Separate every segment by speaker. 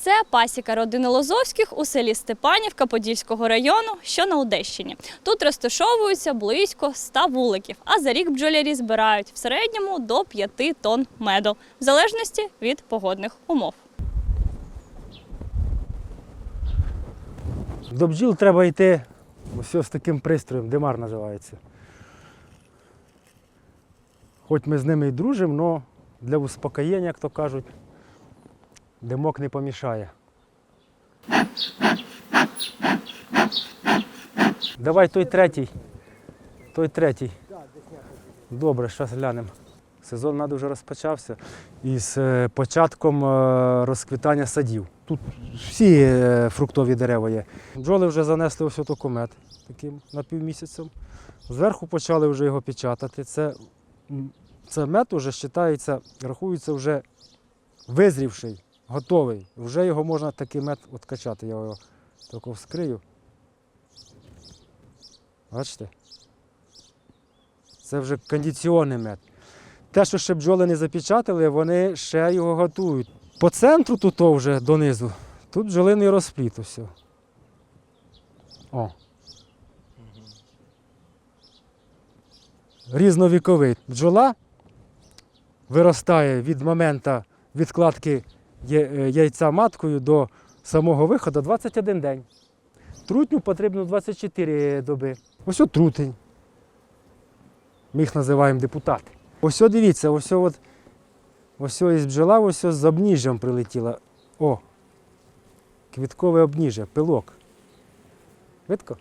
Speaker 1: Це пасіка родини Лозовських у селі Степанівка Подільського району, що на Одещині. Тут розташовуються близько 100 вуликів, а за рік бджолярі збирають в середньому до 5 тонн меду, в залежності від погодних умов.
Speaker 2: До бджіл треба йти ось з таким пристроєм, димар називається. Хоч ми з ними і дружимо, але для успокоєння, як то кажуть, димок не помішає. Давай той третій. Той третій. Добре, зараз глянемо. Сезон надо вже розпочався із е, початком е, розквітання садів. Тут всі е, фруктові дерева є. Бджоли вже занесли ось отаку мед таким напівмісяцем. Зверху почали вже його печатати. Це, це мед вже рахується вже визрівший, готовий. Вже його можна такий мед откачати. Я його тако вскрию. Бачите? Це вже кондиціонний мед. Те, що ще бджоли не запечатали, вони ще його готують. По центру тут вже донизу, тут бджолиний розпліт усе. О. Різновіковий. Бджола виростає від моменту відкладки яйця маткою до самого виходу 21 день. Трутню потрібно 24 доби. Ось от трутень. Ми їх називаємо депутати. Ось от дивіться, ось от, ось ось бджола, ось з обніжжям прилетіла. О! Квіткове обніжжя, пилок. Видко?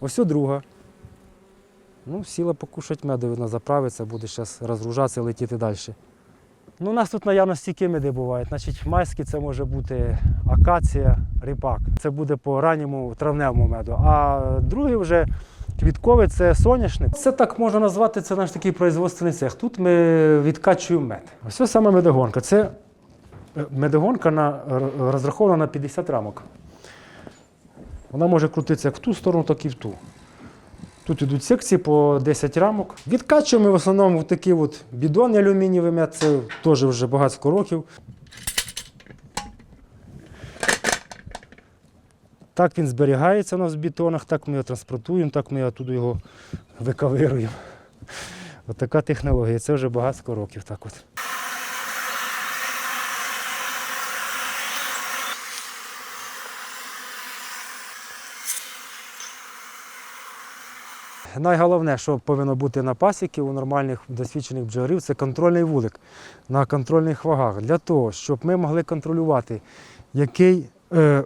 Speaker 2: Ось о друга. Ну, сіла покушать меду, вона заправиться, буде зараз розгружатися, летіти далі. Ну, у нас тут наявності які меди бувають. Значить, майські це може бути акація, ріпак. Це буде по ранньому травневому меду. А другий вже квітковий це соняшник. Це так можна назвати, це наш такий производственний цех. Тут ми відкачуємо мед. Ось це саме медогонка. Це е, медогонка на, розрахована на 50 рамок. Вона може крутитися як в ту сторону, так і в ту. Тут йдуть секції по 10 рамок. Відкачуємо в основному в такі от бідони алюмінієві це теж вже багатько років. Так він зберігається у нас в бетонах, так ми його транспортуємо, так ми оттуда його викавируємо. От така технологія, це вже багатько років. Так от. Найголовне, що повинно бути на пасіки у нормальних досвідчених бджолярів, це контрольний вулик на контрольних вагах. Для того, щоб ми могли контролювати, який е,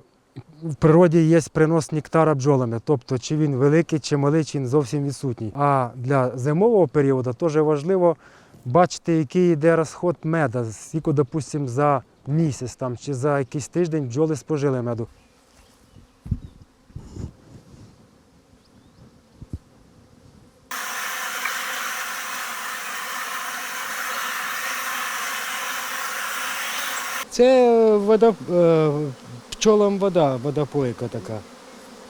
Speaker 2: в природі є принос нектара бджолами, тобто чи він великий, чи малий, чи він зовсім відсутній. А для зимового періоду теж важливо бачити, який йде розход меда, скільки, допустимо, за місяць там, чи за якийсь тиждень бджоли спожили меду.
Speaker 3: Це вода, е, пчолам вода, водопойка така.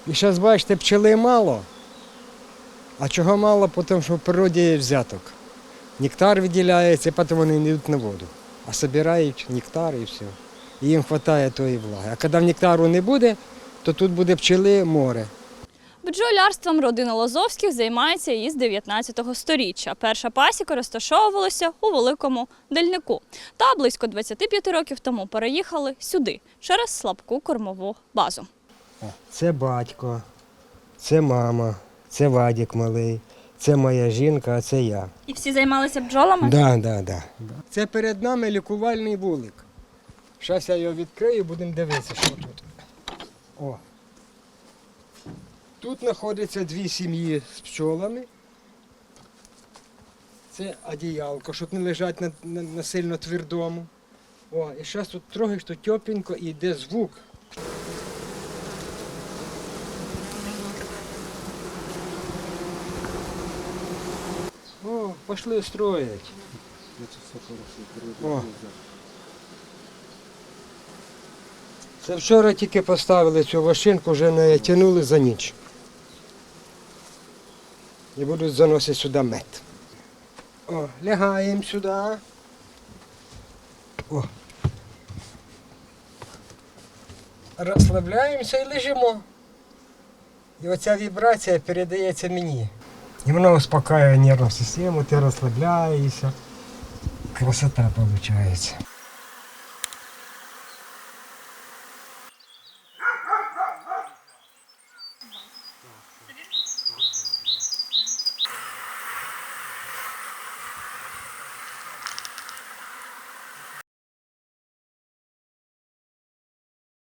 Speaker 3: І зараз бачите, пчели мало. А чого мало? Тому що в природі є взяток. Нектар виділяється, потім вони не йдуть на воду. А збирають нектар і все. І їм вистачає тої влаги. А коли нектару не буде, то тут буде пчели море.
Speaker 1: Бджолярством родина Лозовських займається із 19 століття. Перша пасіка розташовувалася у Великому Дельнику. Та близько 25 років тому переїхали сюди через слабку кормову базу.
Speaker 3: Це батько, це мама, це Вадік малий, це моя жінка, а це я.
Speaker 1: І всі займалися бджолами?
Speaker 3: Да, да, да. Це перед нами лікувальний вулик. Зараз я його відкрию, будемо дивитися, що тут. О. Тут знаходяться дві сім'ї з пчолами. Це одіялко, щоб не лежать на, на, на сильно твердому. О, і зараз тут трохи що тепленько і йде звук. О, пошли строить. О. Це вчора тільки поставили цю машинку, вже не тягнули за ніч. І будуть заносити сюди мед. О, лягаємо сюди. О. розслабляємося і лежимо. І оця вібрація передається мені. І воно успокаює нервну систему, ти розслабляєшся. Красота виходить.